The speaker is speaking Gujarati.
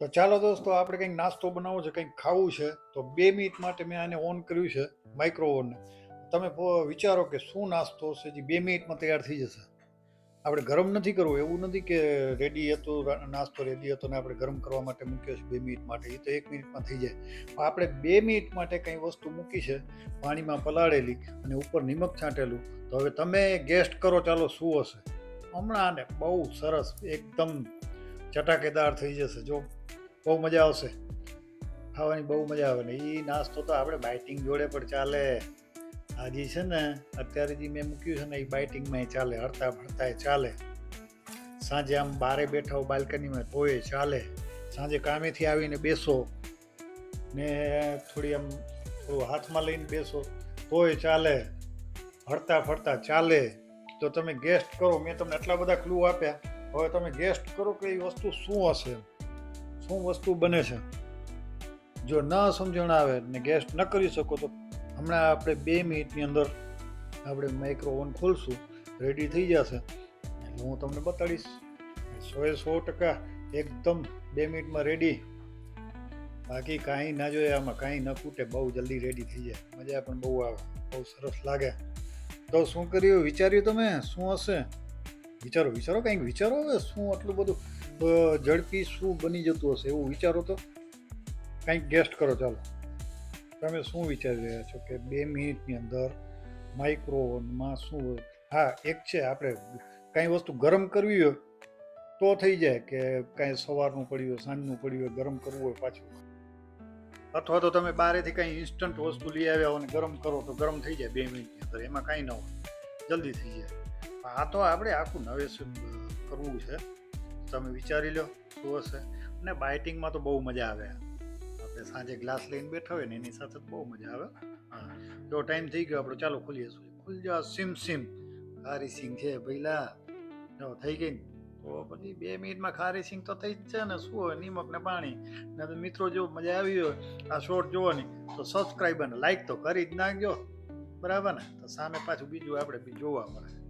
તો ચાલો દોસ્તો, આપણે કંઈક નાસ્તો બનાવવો છે, કંઈક ખાવું છે, તો બે મિનિટ માટે મેં આને ઓન કર્યું છે માઇક્રો ઓવનને તમે વિચારો કે શું નાસ્તો છે, જે બે મિનિટમાં તૈયાર થઈ જશે. આપણે ગરમ નથી કરવું, એવું નથી કે રેડી હતો, નાસ્તો રેડી હતો ને આપણે ગરમ કરવા માટે મૂક્યો છે બે મિનિટ માટે, એ તો એક મિનિટમાં થઈ જાય. પણ આપણે બે મિનિટ માટે કંઈ વસ્તુ મૂકી છે, પાણીમાં પલાળેલી અને ઉપર નિમક છાંટેલું, તો હવે તમે ગેસ્ટ કરો, ચાલો શું હશે? હમણાં આને બહુ સરસ, એકદમ ચટાકેદાર થઈ જશે, જો. બહુ મજા આવશે. ખાવાની બહુ મજા આવે ને એ નાસ્તો તો આપણે બાઇટિંગ જોડે પણ ચાલે. આ છે ને, અત્યારે જે મેં મૂક્યું છે ને એ બાઇટિંગમાં ચાલે, હરતા ફરતા ચાલે. સાંજે આમ બારે બેઠા હો બાલ્કનીમાં તોય ચાલે. સાંજે કામેથી આવીને બેસો ને થોડી આમ થોડું હાથમાં લઈને બેસો તોય ચાલે. હરતા ફરતા ચાલે. તો તમે ગેસ્ટ કરો, મેં તમને આટલા બધા ક્લુ આપ્યા. હવે તમે ગેસ્ટ કરો કે એ વસ્તુ શું હશે? શું વસ્તુ બને છે? જો ન સમજણ આવે ને ગેસ્ટ ન કરી શકો તો હમણાં આપણે બે મિનિટની અંદર આપણે માઇક્રો ઓવન ખોલશું રેડી થઈ જશે. એટલે હું તમને બતાડીશ. સોએ સો ટકા એકદમ બે મિનિટમાં રેડી બાકી કાંઈ ના જોઈએ, આમાં કાંઈ ન ખૂટે બહુ જલ્દી રેડી થઈ જાય. મજા પણ બહુ આવે, બહુ સરસ લાગે. તો શું કર્યું? વિચાર્યું તમે? શું હશે? વિચારો વિચારો, કંઈક વિચારો હવે શું આટલું બધું ઝડપી શું બની જતું હશે એવું વિચારો તો કંઈક ગેસ્ટ કરો, ચાલો. તમે શું વિચારી રહ્યા છો કે બે મિનિટની અંદર માઇક્રોવનમાં શું હા, એક છે આપણે કાંઈ વસ્તુ ગરમ કરવી હોય તો થઈ જાય કે કાંઈ સવારનું પડ્યું હોય, સાંજનું પડ્યું હોય, ગરમ કરવું હોય પાછું. અથવા તો તમે બારેથી કાંઈ ઇન્સ્ટન્ટ વસ્તુ લઈ આવ્યા હોય અને ગરમ કરો તો ગરમ થઈ જાય બે મિનિટની અંદર, એમાં કાંઈ ન હોય. જલ્દી થઈ જાય. આ તો આપણે આખું નવેસર કરવું છે. તમે વિચારી લો, શું હશે? અને બાઇટિંગમાં તો બહુ મજા આવે. આપણે સાંજે ગ્લાસ લઈને બેઠા હોય ને, એની સાથે બહુ મજા આવે. હા. જો ટાઈમ થઈ ગયો, આપણે ચાલો ખોલીએ શું ખુલ જા, સિમ સિમ. ખારી સિંગ છે, ભઈલા. જો, થઈ ગઈ તો પછી બે મિનિટમાં ખારી સિંગ તો થઈ જ છે ને, શું હોય? નિમક ને પાણી. ને તો મિત્રો, જો મજા આવી હોય, આ શોર્ટ જોવાની, તો સબસ્ક્રાઈબ અને લાઈક તો કરી જ નાખજો. બરાબર ને? તો સામે પાછું બીજું આપણે બી જોવા મળે.